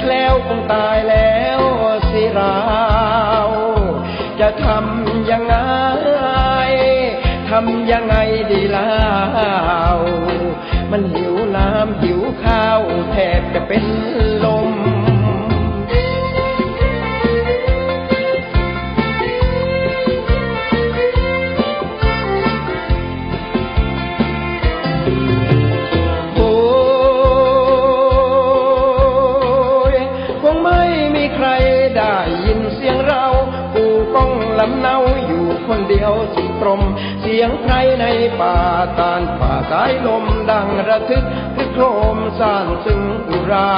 แคล้วคงตายแล้วสิเรา จะทำยังไงทำยังไงดีเล่ามันหิ ลำเนาอยู่คนเดียวสุตรม เสียงใครในป่าตานป่าสายลมดังระทึกทึกโครมสร้างซึ่งอุรา